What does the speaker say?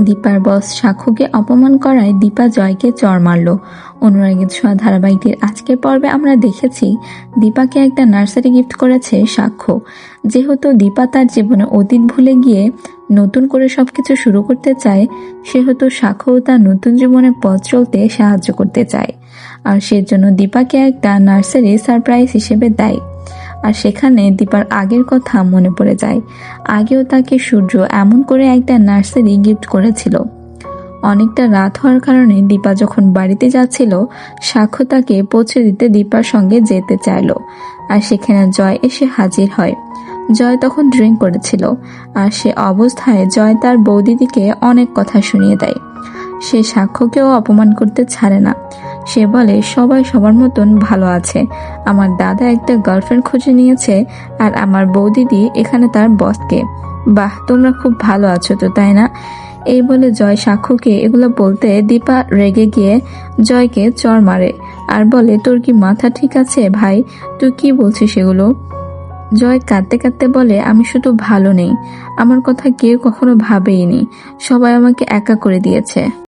দীপার বস সাক্ষ্যকে অপমান করায় দীপা জয়কে চর মারল। অনুরাগের ছোঁয়া ধারাবাহিকটির আজকের পর্বে আমরা দেখেছি, দীপাকে একটা নার্সারি গিফট করেছে সাক্ষ্য যেহেতু দীপা তার জীবনে অতীত ভুলে গিয়ে নতুন করে সবকিছু শুরু করতে চায়, সেহেতু সাক্ষ্যও তার নতুন জীবনে পথ চলতে সাহায্য করতে চায়। আর সেজন্য দীপাকে একটা নার্সারি সারপ্রাইজ হিসেবে দেয়। আর সেখানে দীপার আগের কথা মনে পড়ে যায়। আগেও তাকে সূর্য এমন করে একটা নার্সারি গিফট করেছিল। অনেকটা রাত হওয়ার কারণে দীপা যখন বাড়িতে যাচ্ছিল, সাক্ষ্য তাকে পৌঁছে দিতে দীপার সঙ্গে যেতে চাইলো। আর সেখানে জয় এসে হাজির হয়। জয় তখন ড্রিঙ্ক করেছিল। আর সে অবস্থায় জয় তার বৌদিদিকে অনেক কথা শুনিয়ে দেয়। সে সাক্ষ্যকেও অপমান করতে ছাড়ে না। সে বলে, সবাই সবার মতন ভালো আছে। আমার দাদা একটা গার্লফ্রেন্ড খুঁজে নিয়েছে আর আমার বৌদিদি এখানে তার বসকে বাহ, তোমরা খুব ভালো আছো তো, তাই না? এই বলে জয় সাক্ষ্যকে এগুলো বলতে দীপা রেগে গিয়ে জয়কে চর মারে আর বলে, তোর কি মাথা ঠিক আছে ভাই? তুই কি বলছিস এগুলো? জয় কাঁদতে কাঁদতে বলে, আমি শুধু ভালো নেই। আমার কথা কেউ কখনো ভাবেইনি। সবাই আমাকে একা করে দিয়েছে।